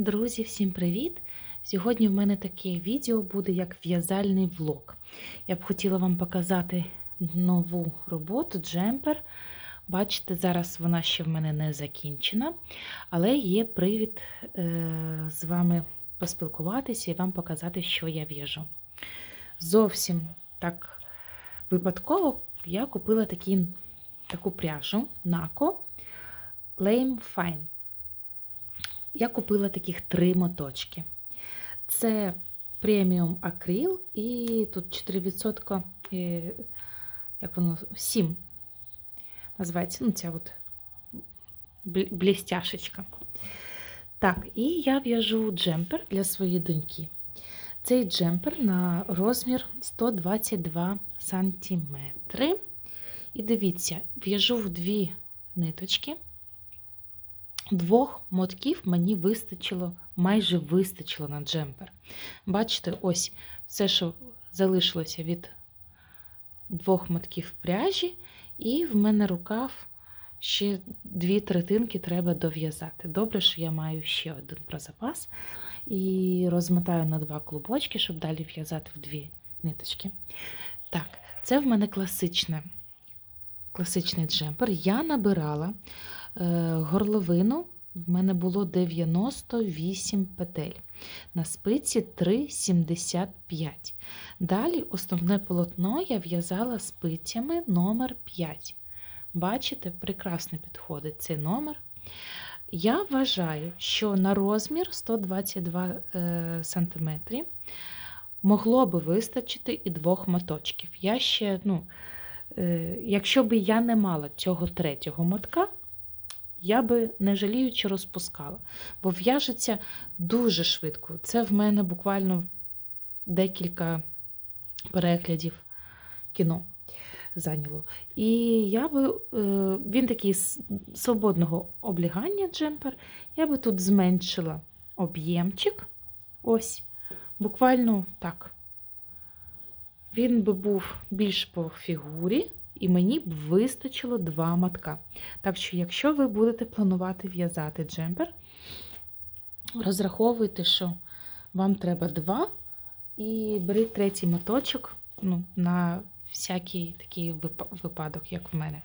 Друзі, всім привіт! Сьогодні в мене таке відео буде як в'язальний влог. Я б хотіла вам показати нову роботу джемпер. Бачите, зараз вона ще в мене не закінчена, але є привід е, з вами поспілкуватися і вам показати, що я в'яжу. Зовсім так випадково я купила такі, таку пряжу Naco Lame Fine. Я купила таких три моточки. Це преміум акрил і тут 4%, е, як воно, 7 називається, ну, ця от блістяшечка. Так, і я в'яжу джемпер для своєї доньки. Цей джемпер на розмір 122 сантиметри. І дивіться, в'яжу в дві ниточки. Двох мотків мені вистачило, майже вистачило на джемпер. Бачите, ось все, що залишилося від двох мотків пряжі, і в мене рукав ще дві третинки треба дов'язати. Добре, що я маю ще один про запас. І розмотаю на два клубочки, щоб далі в'язати в дві ниточки. Так, це в мене класичне, класичний джемпер. Я набирала горловину. В мене було 98 петель. На спиці 3,75. Далі основне полотно я в'язала спицями номер 5. Бачите, прекрасно підходить цей номер. Я вважаю, що на розмір 122 е, см могло би вистачити і двох моточків. Я ще, ну, е, якщо б я не мала цього третього мотка, я би не жаліючи розпускала, бо в'яжеться дуже швидко. Це в мене буквально декілька переглядів кіно зайняло. І я би, е, він такий с- свободного облігання джемпер. Я би тут зменшила об'ємчик. Ось, буквально так. Він би був більш по фігурі, і мені б вистачило два матка. Так що, якщо ви будете планувати в'язати джемпер, розраховуйте, що вам треба два, і беріть третій моточок ну, на всякий такий випадок, як в мене.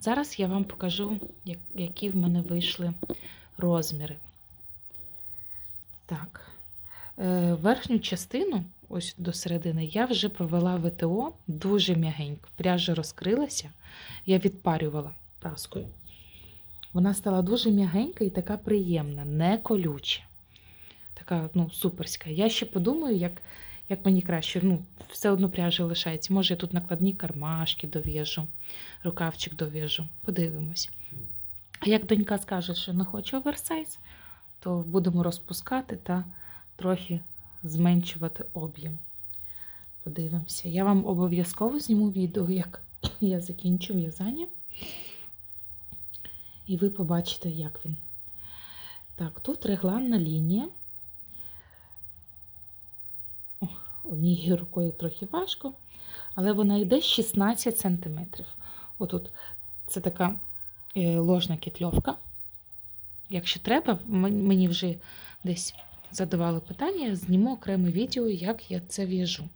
Зараз я вам покажу, які в мене вийшли розміри. Так. Е, Верхню частину, ось до середини, я вже провела ВТО дуже м'ягенько. Пряжа розкрилася, я відпарювала праскою. Вона стала дуже м'ягенька і така приємна, не колюча. Така, ну, суперська. Я ще подумаю, як, як мені краще. Ну, все одно пряжа лишається. Може, я тут накладні кармашки дов'яжу, рукавчик дов'яжу. Подивимось. А як донька скаже, що не хоче оверсайз, то будемо розпускати та трохи зменшувати об'єм. Подивимося. Я вам обов'язково зніму відео, як я закінчу в'язання. І ви побачите, як він. Так, тут регланна лінія. Однією рукою трохи важко, але вона йде 16 см. Отут це така е, ложна кетльовка. Якщо треба, мені вже десь задавали питання, я зніму окреме відео, як я це в'яжу.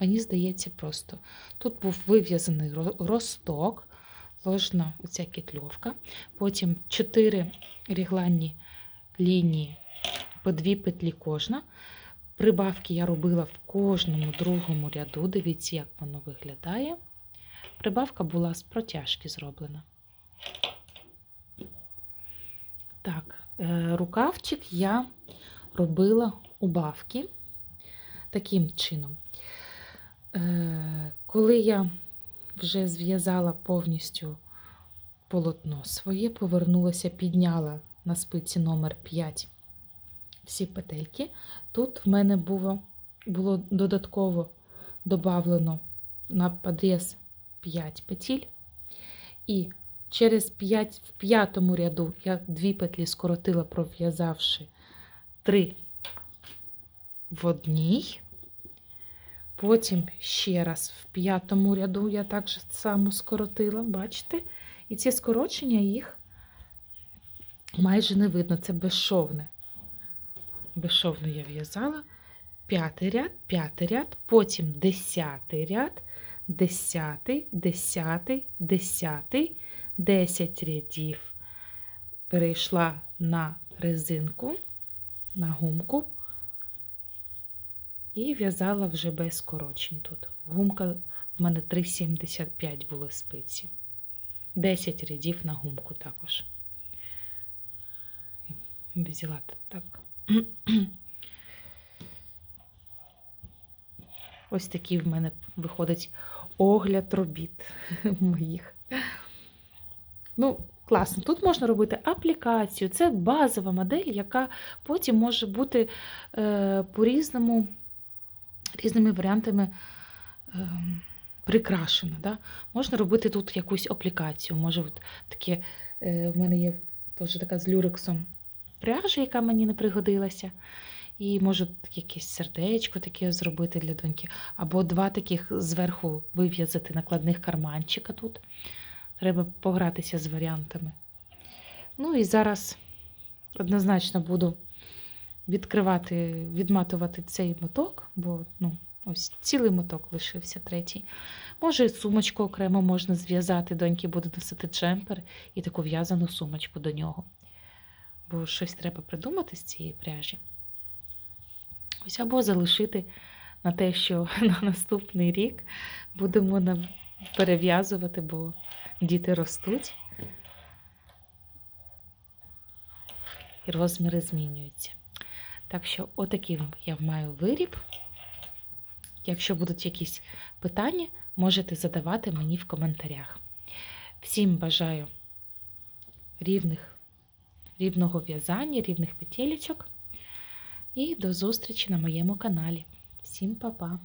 Мені здається, просто. Тут був вив'язаний росток, ложна оця кетльовка, потім 4 рігланні лінії по дві петлі кожна. Прибавки я робила в кожному другому ряду. Дивіться, як воно виглядає. Прибавка була з протяжки зроблена. Так, е, рукавчик я робила убавки таким чином. Е, Коли я вже зв'язала повністю полотно своє, повернулася, підняла на спиці номер 5 всі петельки. Тут в мене було, було додатково додавлено на подріз 5 петель. І через 5 в п'ятому ряду я дві петлі скоротила, пров'язавши 3 в одній. Потім ще раз в п'ятому ряду я так же само скоротила, бачите? І ці скорочення їх майже не видно, це безшовне. безшовно я в'язала, п'ятий ряд, п'ятий ряд, потім десятий ряд, десятий, десятий, десятий, десять рядів. Перейшла на резинку, на гумку і в'язала вже без скорочень тут. Гумка в мене 3,75 були спиці. 10 рядів на гумку також. Взяла так. Ось такий в мене виходить огляд робіт моїх. Ну, класно. Тут можна робити аплікацію. Це базова модель, яка потім може бути е, по-різному, різними варіантами е, прикрашена. Да? Можна робити тут якусь аплікацію. Може, от таке, е, в мене є теж така з люрексом пряжа, яка мені не пригодилася. І можу якесь сердечко таке зробити для доньки. Або два таких зверху вив'язати накладних карманчика тут. Треба погратися з варіантами. Ну і зараз однозначно буду відкривати, відматувати цей моток, бо ну, ось цілий моток лишився третій. Може, сумочку окремо можна зв'язати, доньки буде носити джемпер і таку в'язану сумочку до нього. Бо щось треба придумати з цієї пряжі. Ось або залишити на те, що на наступний рік будемо перев'язувати, бо діти ростуть і розміри змінюються. Так що, отакий я маю виріб. Якщо будуть якісь питання, можете задавати мені в коментарях. Всім бажаю рівних, рівного в'язання, рівних петелечок. І до зустрічі на моєму каналі. Всім па-па!